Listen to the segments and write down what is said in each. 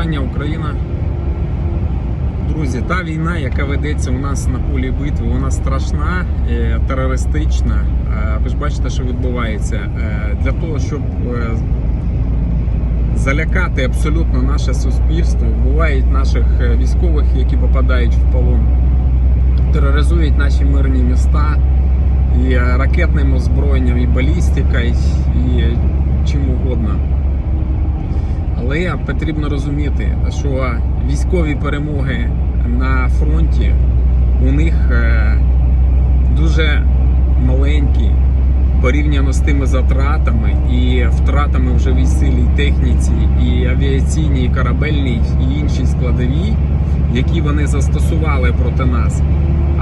вітання Україна. Друзі, та війна, яка ведеться у нас на полі битви, вона страшна, е, терористична. Е, Ви ж бачите, що відбувається. Е, Для того, щоб залякати абсолютно наше суспільство, вбивають наших військових, які попадають в полон, тероризують наші мирні міста і ракетним озброєнням, і балістикою, і чим угодно. Але потрібно розуміти, що військові перемоги на фронті у них е, дуже маленькі порівняно з тими затратами і втратами вже в силі техніці, і авіаційній, і корабельній, і іншій складовій, які вони застосували проти нас.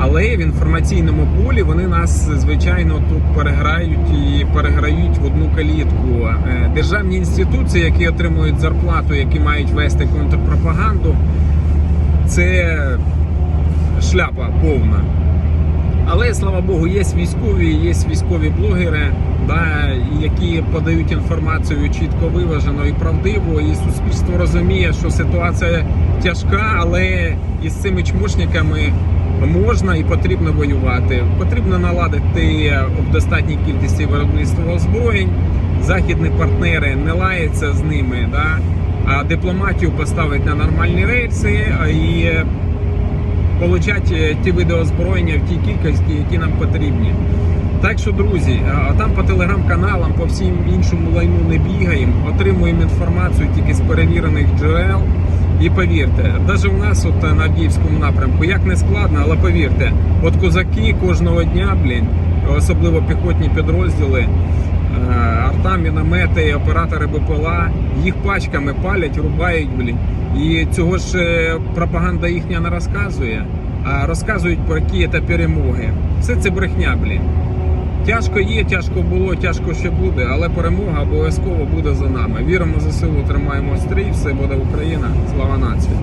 Але в інформаційному полі вони нас звичайно тут переграють і переграють в одну калітку. Е, Державні інституції, які отримують зарплату, які мають вести контрпропаганду, це шляпа повна. Але слава Богу, є військові, є військові блогери, да, які подають інформацію чітко виважено і правдиво, і суспільство розуміє, що ситуація тяжка, але із цими чмошниками можна і потрібно воювати. Потрібно наладити в достатній кількості виробництва озброєнь. Західні партнери не лаються з ними, да, а дипломатію поставити на нормальні рейси і получати ті види озброєння в тій кількості, які нам потрібні. Так що, друзі, а там по телеграм-каналам, по всім іншому лайну не бігаємо, отримуємо інформацію тільки з перевірених джерел. І повірте, навіть у нас от на Авдіївському напрямку, як не складно, але повірте, от козаки кожного дня, блін, особливо піхотні підрозділи, е, міномети, оператори БПЛА, їх пачками палять, рубають, блін. І цього ж е, пропаганда їхня не розказує, а розказують про які це перемоги. Все це брехня, блін. Тяжко є, тяжко було, тяжко ще буде, але перемога обов'язково буде за нами. Віримо за силу, тримаємо стрій, все буде Україна. Слава нації!